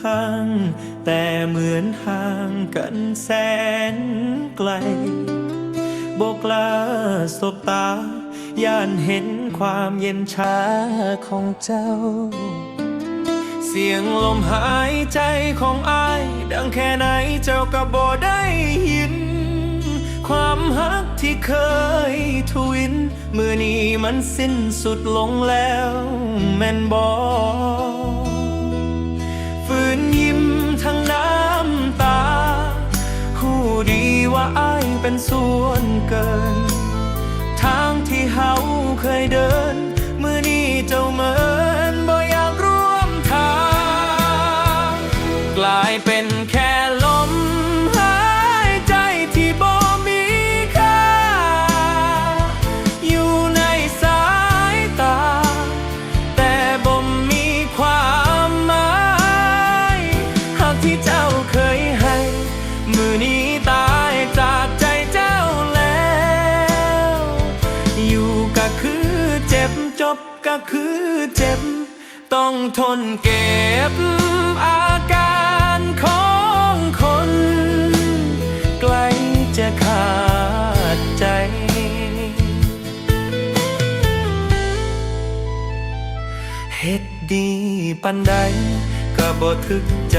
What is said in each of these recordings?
ข้าง แต่เหมือนห่างกันแสนไกลบอกลาสบตา ย่านเห็นความเย็นชาของเจ้า เสียงลมหายใจของอาย ดังแค่ไหนเจ้าก็บ่ได้ยิน ความฮักที่เคยทวิน มือนี้มันสิ้นสุดลงแล้ว แม่นบอฝื ว่าอายเป็นส่วนเกิน ทางที่เฮาเคยเดิน มือนี้เจ้าเมือ จบก็คือเจ็บ ต้องทนเก็บอาการของคนใกล้จะขาดใจ เฮ็ดดีปันใดก็บ่ถึกใจ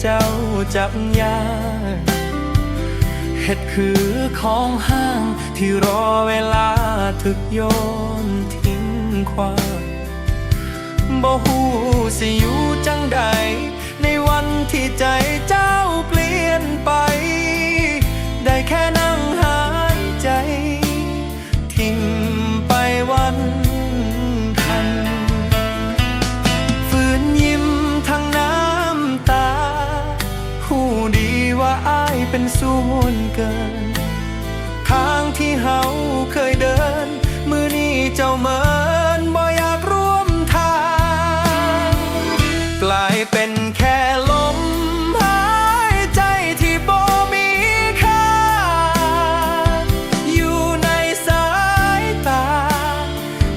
เจ้าจับยากเฮ็ดคือของห้างที่รอเวลาถึกโยนท ควาบ่ฮู้สิอยู่จังใดในวันที่ใจ กลายเป็นแค่ลมหายใจที่บ่มีค่า อยู่ในสายตา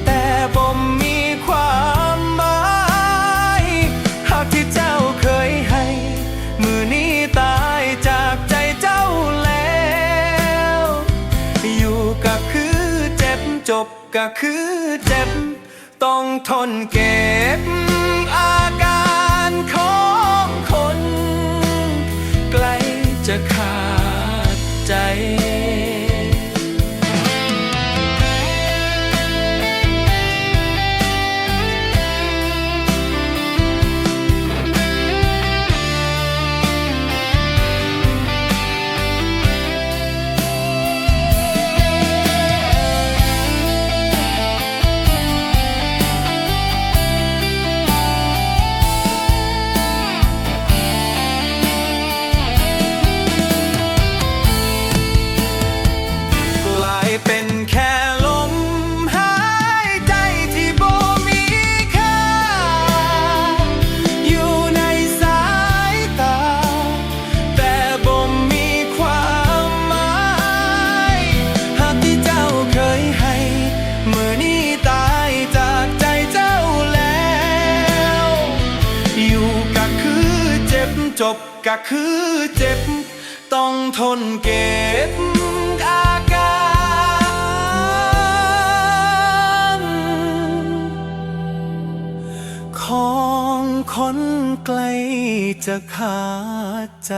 แต่บ่มีความหมายหากที่เจ้าเคยให้ มือนี้ตายจากใจเจ้าแล้ว อยู่ก็คือเจ็บจบก็คือเจ็บ ต้องทนเก็บ จะขาดใจ จบก็คือเจ็บ ต้องทนเก็บอาการของคนไกลจะขาดใจ